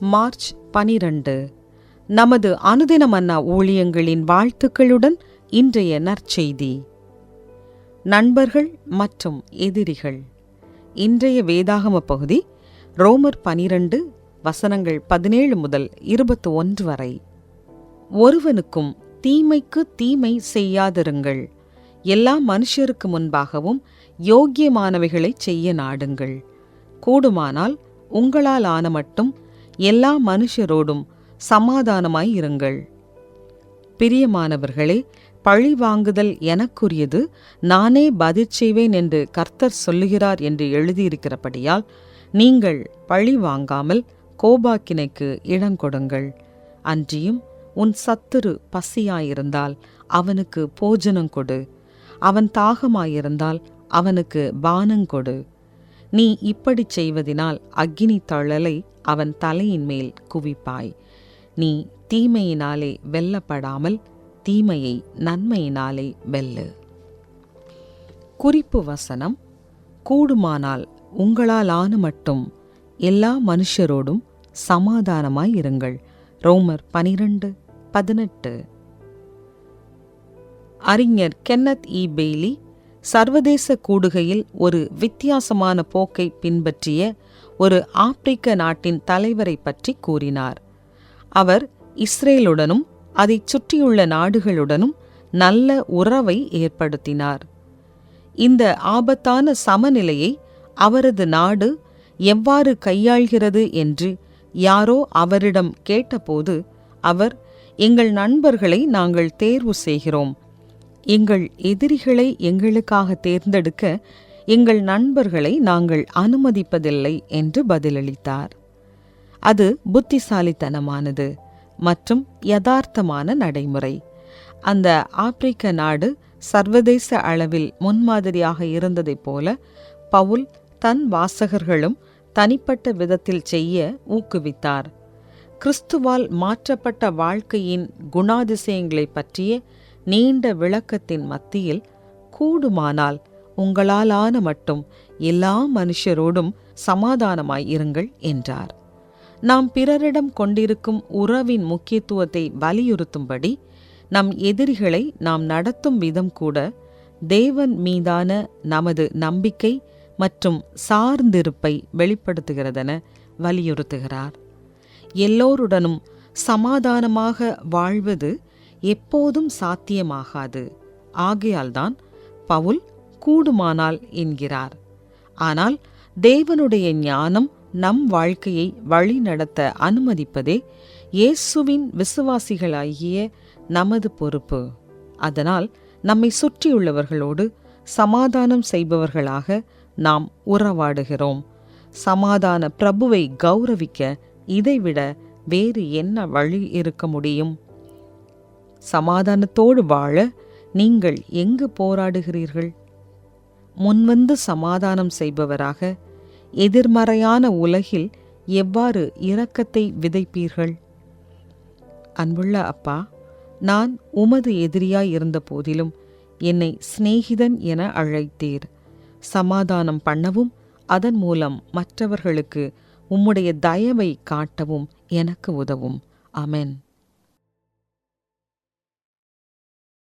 March பனிரண்டு. நமது அனுதினமன்னா ஊழியங்களின் வாழ்த்துக்களுடன் இன்றைய நற்செய்தி. நண்பர்கள் மற்றும் எதிரிகள். இன்றைய வேதாகம பகுதி ரோமர் பனிரண்டு வசனங்கள் பதினேழு முதல் இருபத்து ஒன்று வரை. ஒருவனுக்கும் தீமைக்கு தீமை செய்யாதிருங்கள். எல்லா மனுஷருக்கு முன்பாகவும் யோக்கியமானவைகளை செய்ய நாடுங்கள். கூடுமானால் உங்களால் ஆன மட்டும் எல்லா மனுஷரோடும் சமாதானமாய் இருங்கள். பிரியமானவர்களே பழி வாங்குதல் எனக்குரியது நானே பதில் செய்வேன் என்று கர்த்தர் சொல்லுகிறார் என்று எழுதியிருக்கிறபடியால் நீங்கள் பழி வாங்காமல் கோபாக்கினைக்கு இடம் கொடுங்கள். அன்றியும் உன் சத்துரு பசியாயிருந்தால் அவனுக்கு போஜனம் கொடு. அவன் தாகமாயிருந்தால் அவனுக்கு பானங்கொடு நீ இப்படிச் செய்வதினால் அக்கினி தழலை அவன் தலையின் மேல் குவிப்பாய். நீ தீமையினாலே வெல்லப்படாமல் தீமையை நன்மையினாலே வெல்லு. குறிப்பு வசனம் கூடுமானால் உங்களால் ஆன மட்டும் எல்லா மனுஷரோடும் சமாதானமாய் இருங்கள். ரோமர் பனிரெண்டு பதினெட்டு. அறிஞர் கென்னத் இ. பெய்லி சர்வதேச கூடுகையில் ஒரு வித்தியாசமான போக்கை பின்பற்றிய ஒரு ஆப்பிரிக்க நாட்டின் தலைவரை பற்றி கூறினார். அவர் இஸ்ரேலுடனும் அதைச் சுற்றியுள்ள நாடுகளுடனும் நல்ல உறவை ஏற்படுத்தினார். இந்த ஆபத்தான சமநிலையை அவரது நாடு எவ்வாறு கையாள்கிறது என்று யாரோ அவரிடம் கேட்டபோது அவர் எங்கள் நண்பர்களை நாங்கள் தேர்வு செய்கிறோம். எங்கள் எதிரிகளை எங்களுக்காக தேர்ந்தெடுக்க எங்கள் நண்பர்களை நாங்கள் அனுமதிப்பதில்லை என்று பதிலளித்தார். அது புத்திசாலித்தனமானது மற்றும் யதார்த்தமான நடைமுறை. அந்த ஆப்பிரிக்க நாடு சர்வதேச அளவில் முன்மாதிரியாக இருந்ததைப் போல பவுல் தன் வாசகர்களும் தனிப்பட்ட விதத்தில் செய்ய ஊக்குவித்தார். கிறிஸ்துவால் மாற்றப்பட்ட வாழ்க்கையின் குணாதிசயங்களை பற்றிய நீண்ட விளக்கத்தின் மத்தியில் கூடுமானால் உங்களாலான மட்டும் எல்லா மனுஷரோடும் சமாதானமாய் இருங்கள் என்றார். நாம் பிறரிடம் கொண்டிருக்கும் உறவின் முக்கியத்துவத்தை வலியுறுத்தும்படி நம் எதிரிகளை நாம் நடத்தும் விதம் கூட தேவன் மீதான நமது நம்பிக்கை மற்றும் சார்ந்திருப்பை வெளிப்படுத்துகிறதென வலியுறுத்துகிறார். எல்லோருடனும் சமாதானமாக வாழ்வது எப்போதும் சாத்தியமாகாது. ஆகையால்தான் பவுல் கூடுமானால் என்கிறார். ஆனால் தேவனுடைய ஞானம் நம் வாழ்க்கையை வழி நடத்த அனுமதிப்பதே இயேசுவின் விசுவாசிகளாகிய நமது பொறுப்பு. அதனால் நம்மை சுற்றியுள்ளவர்களோடு சமாதானம் செய்பவர்களாக நாம் உறவாடுகிறோம். சமாதான பிரபுவை கௌரவிக்க இதைவிட வேறு என்ன வழி இருக்க முடியும்? சமாதானத்தோடு வாழ நீங்கள் எங்கு போராடுகிறீர்கள்? முன்வந்து சமாதானம் செய்பவராக எதிர்மறையான உலகில் எவ்வாறு இரக்கத்தை விதைப்பீர்கள்? அன்புள்ள அப்பா நான் உமது எதிரியாய் இருந்த போதிலும் என்னை சிநேகிதன் என அழைத்தீர். சமாதானம் பண்ணவும் அதன் மூலம் மற்றவர்களுக்கு உம்முடைய தயவை காட்டவும் எனக்கு உதவும். அமென்